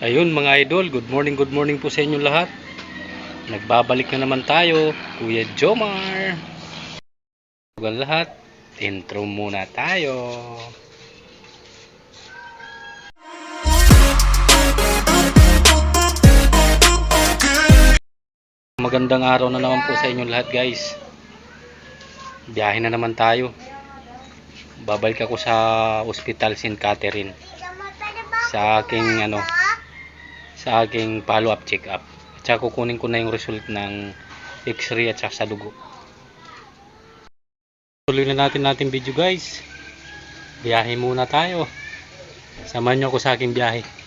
Ayun mga idol, good morning, good morning po sa inyo lahat. Nagbabalik na naman tayo, Kuya Jomar. Huwag lahat, intro muna tayo. Magandang araw na naman po sa inyo lahat guys. Biyahe na naman tayo. Babalik ako sa Hospital St. Catherine sa aking ano sa aking follow-up check-up. At saka kukunin ko na yung result ng x-ray at saka sa dugo. Tuloy na natin natin video guys. Biyahe muna tayo. Samahan niyo ako sa aking biyahe.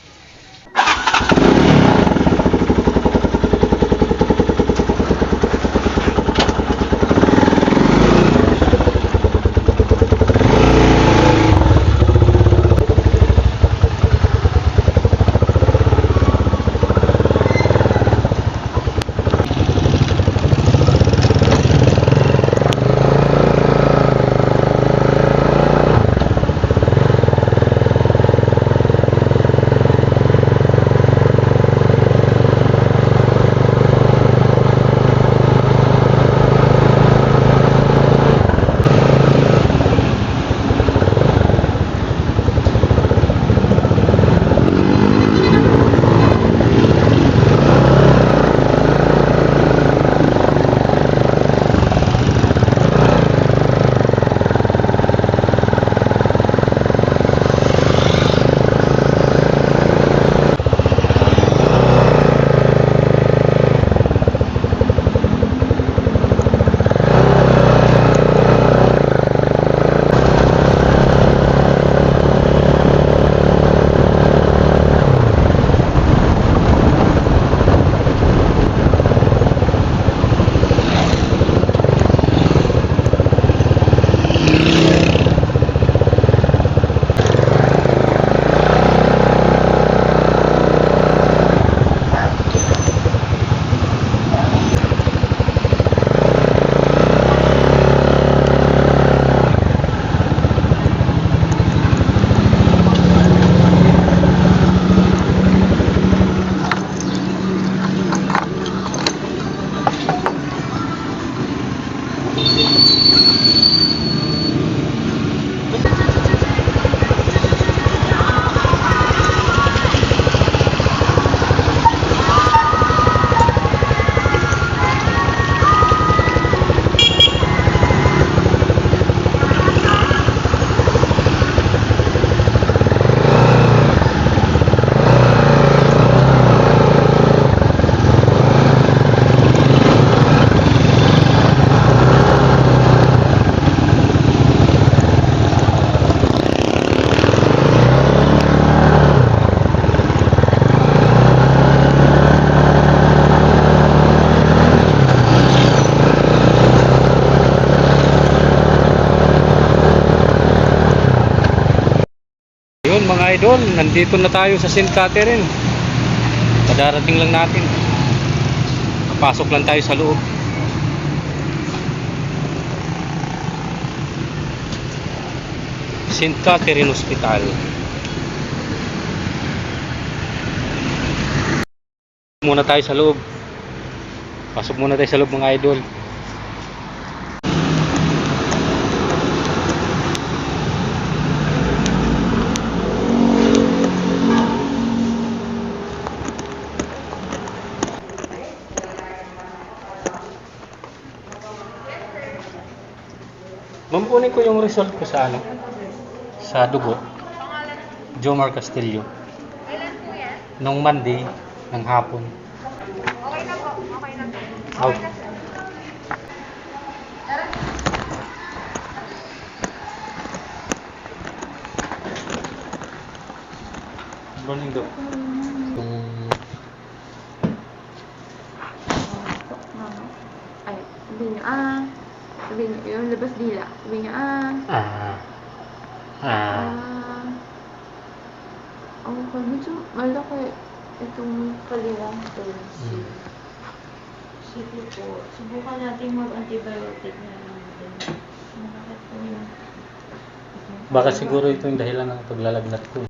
Yun mga idol, nandito na tayo sa St. Catherine. Kadarating lang natin. Papasok lang tayo sa loob. St. Catherine Hospital. Muna tayo sa loob. Pasok muna tayo sa loob mga idol. Ma'am, kunin ko yung result ko sa ano? Sa dugo. Jomar Castillo. Kailan po yan? Nung Monday, ng hapon. Okay na po. Okay na po. Out. Morning do. Yung Ay, niyo, ah. Niyo, yung labas dila. Niyo, ah. ah ah Ah. Ang oh, medyo malaki itong kaliwang tulsi. Hmm. Sige po, subukan natin mag-antibiotic na natin. Bakit po yun? baka siguro ito yung dahilan ng paglalagnat ko.